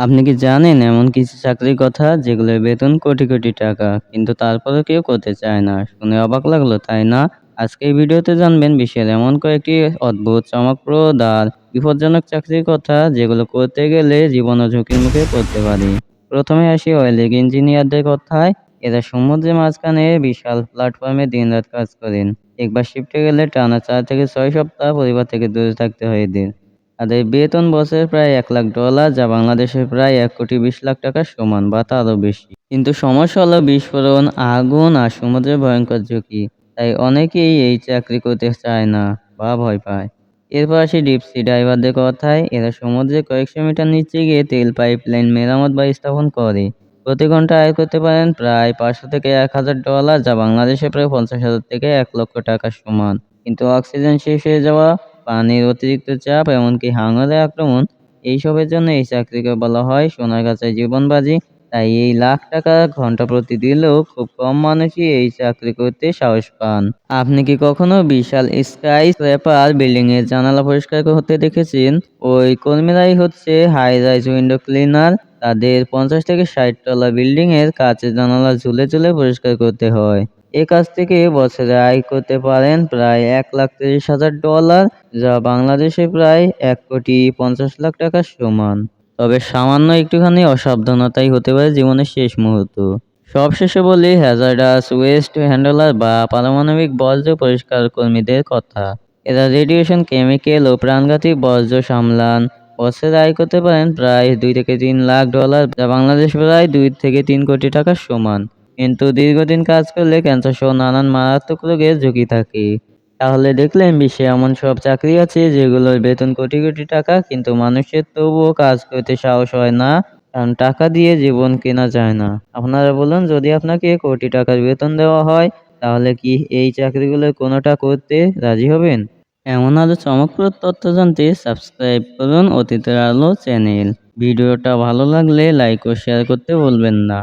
আপনি কি জানেন এমন কিছু চাকরির কথা যেগুলোর বেতন কোটি কোটি টাকা, কিন্তু তারপরেও কেউ করতে চায় না? শুনে অবাক লাগল, তাই না? আজকে এই ভিডিওতে জানবেন বিশ্বের এমন কয়েকটি অদ্ভুত, চমকপ্রদ আর বিপজ্জনক চাকরির কথা যেগুলো করতে গেলে জীবন ঝুঁকির মুখে পড়তে পারি। প্রথমে আসি অয়েলিং ইঞ্জিনিয়ারদের কথায়। এরা সমুদ্রের মাঝখানে বিশাল প্ল্যাটফর্মে দিনরাত কাজ করেন। একবার শিফটে গেলে টানা চার থেকে ছয় সপ্তাহ পরিবার থেকে দূরে থাকতে হয় এদের। তাদের বেতন বছরে প্রায় এক লাখ ডলার, যা বাংলাদেশের প্রায় এক কোটি বিশ লাখ টাকার সমান বা তারও বেশি। কিন্তু সমস্যা হলো বিস্ফোরণ, আগুন আর সমুদ্রের ভয়ঙ্কর ঝুঁকি। তাই অনেকেই এই চাকরি করতে চায় না বা ভয় পায়। এরপর আসি ডিপসি ড্রাইভারদের কথায়, এরা সমুদ্রে কয়েকশো মিটার নিচে গিয়ে তেল পাইপলাইন মেরামত বা স্থাপন করে। প্রতি ঘণ্টা আয় করতে পারেন প্রায় পাঁচশো থেকে এক হাজার ডলার, যা বাংলাদেশে প্রায় পঞ্চাশ হাজার থেকে এক লক্ষ টাকার সমান। কিন্তু অক্সিজেন শেষ হয়ে যাওয়া পানির অতিরিক্ত চাপ, এমনকি হাঙরের আক্রমণ, এইসবের জন্য এই চাকরিকে বলা হয় সোনার গাছের জীবনবাজি। তাই এই লাখ টাকা ঘণ্টা প্রতি দিলেও খুব কম মানুষই এই চাকরি করতে সাহস পান। আপনি কি কখনো বিশাল স্কাই স্ক্র্যাপার বিল্ডিং এর জানালা পরিষ্কার হতে দেখেছেন? ওই কর্মীরাই হচ্ছে হাই রাইজ উইন্ডো ক্লিনার। তাদের পঞ্চাশ থেকে ষাট তলা বিল্ডিং এর কাচের জানালা ঝুলে ঝুলে পরিষ্কার করতে হয়। এ কাজ থেকে বছরে আয় করতে পারেন প্রায় এক লাখ তিরিশ হাজার ডলার, যা বাংলাদেশে প্রায় এক কোটি পঞ্চাশ লাখ টাকার সমান। তবে সামান্য একটুখানি অসাবধানতাই হতে পারে জীবনের শেষ মুহূর্ত। সবশেষে বলি হ্যাজার্ডাস ওয়েস্ট হ্যান্ডলার বা পারমাণবিক বর্জ্য পরিষ্কার কর্মীদের কথা। এরা রেডিয়েশন কেমিক্যাল ও প্রাণঘাতী বর্জ্য সামলান। বছরে আয় করতে পারেন প্রায় দুই থেকে তিন লাখ ডলার, যা বাংলাদেশ প্রায় দুই থেকে তিন কোটি টাকার সমান। কিন্তু দীর্ঘদিন কাজ করলে ক্যান্সার সহ নানান মারাত্মক রোগের ঝুঁকি থাকে। তাহলে দেখলেন বিশ্বে এমন সব চাকরি আছে যেগুলোর বেতন কোটি কোটি টাকা, কিন্তু মানুষের তবুও কাজ করতে সাহস হয় না, কারণ টাকা দিয়ে জীবন কেনা যায় না। আপনারা বলুন, যদি আপনাকে কোটি টাকার বেতন দেওয়া হয়, তাহলে কি এই চাকরিগুলোর কোনোটা করতে রাজি হবেন? এমন আরও চমকপ্রদ তথ্য জানতে সাবস্ক্রাইব করুন অতীতের আলো চ্যানেল। ভিডিওটা ভালো লাগলে লাইক ও শেয়ার করতে ভুলবেন না।